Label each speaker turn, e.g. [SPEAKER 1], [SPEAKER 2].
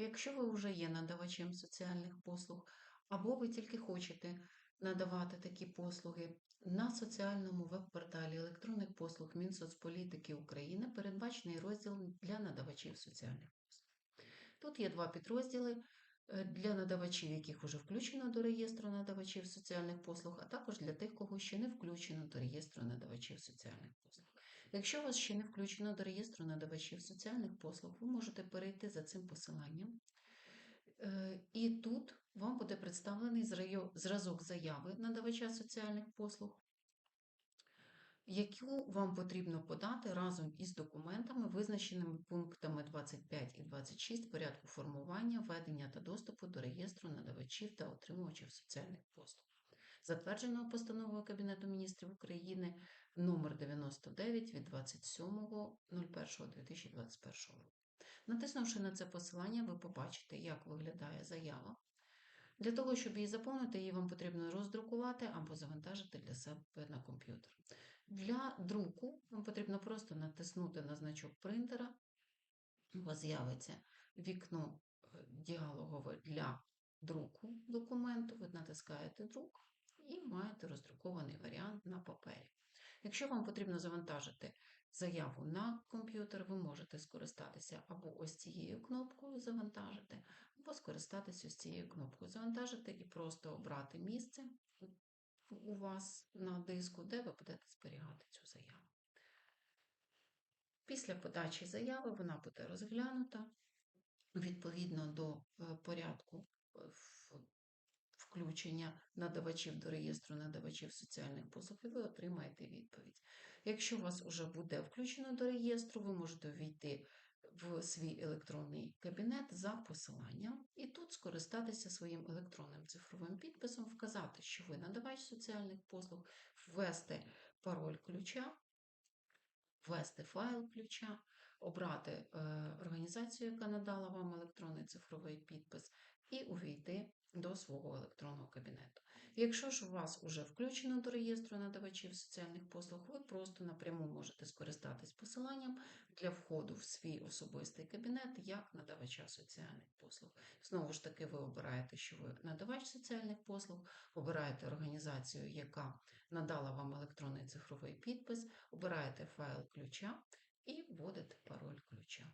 [SPEAKER 1] Якщо ви вже є надавачем соціальних послуг, або ви тільки хочете надавати такі послуги, на соціальному веб-порталі електронних послуг Мінсоцполітики України передбачений розділ для надавачів соціальних послуг. Тут є два підрозділи е, для надавачів, яких вже включено до реєстру надавачів соціальних послуг, а також для тих, кого ще не включено до реєстру надавачів соціальних послуг. Якщо вас ще не включено до реєстру надавачів соціальних послуг, ви можете перейти за цим посиланням. Е, І тут вам буде представлений зразок заяви надавача соціальних послуг, яку вам потрібно подати разом із документами, визначеними пунктами 25 і 26 порядку формування, ведення та доступу до реєстру надавачів та отримувачів соціальних послуг, затвердженого постановою Кабінету міністрів України номер 99 від 27.01.2021 року. Натиснувши на це посилання, ви побачите, як виглядає заява. Для того, щоб її заповнити, її вам потрібно роздрукувати або завантажити для себе на комп'ютер. Для друку вам потрібно просто натиснути на значок принтера. У вас з'явиться вікно е, діалогове для друку документу. Ви натискаєте друк і маєте роздрукований варіант на папері. Якщо вам потрібно завантажити заяву на комп'ютер, ви можете скористатися або ось цією кнопкою завантажити, або скористатися ось цією кнопкою завантажити і просто обрати місце у вас на диску, де ви будете зберігати цю заяву. Після подачі заяви вона буде розглянута відповідно до е, порядку е, включення надавачів до реєстру надавачів соціальних послуг, і ви отримаєте відповідь. Якщо вас вже буде включено до реєстру, ви можете увійти в свій електронний кабінет за посиланням і тут скористатися своїм електронним цифровим підписом, вказати, що ви надавач соціальних послуг, ввести пароль ключа, ввести файл ключа, обрати е, організацію, яка надала вам електронний цифровий підпис, і увійти до свого електронного кабінету. Якщо ж у вас вже включено до реєстру надавачів соціальних послуг, ви просто напряму можете скористатись посиланням для входу в свій особистий кабінет як надавача соціальних послуг. Знову ж таки, ви обираєте, що ви надавач соціальних послуг, обираєте організацію, яка надала вам електронний цифровий підпис, обираєте файл ключа і вводите пароль ключа.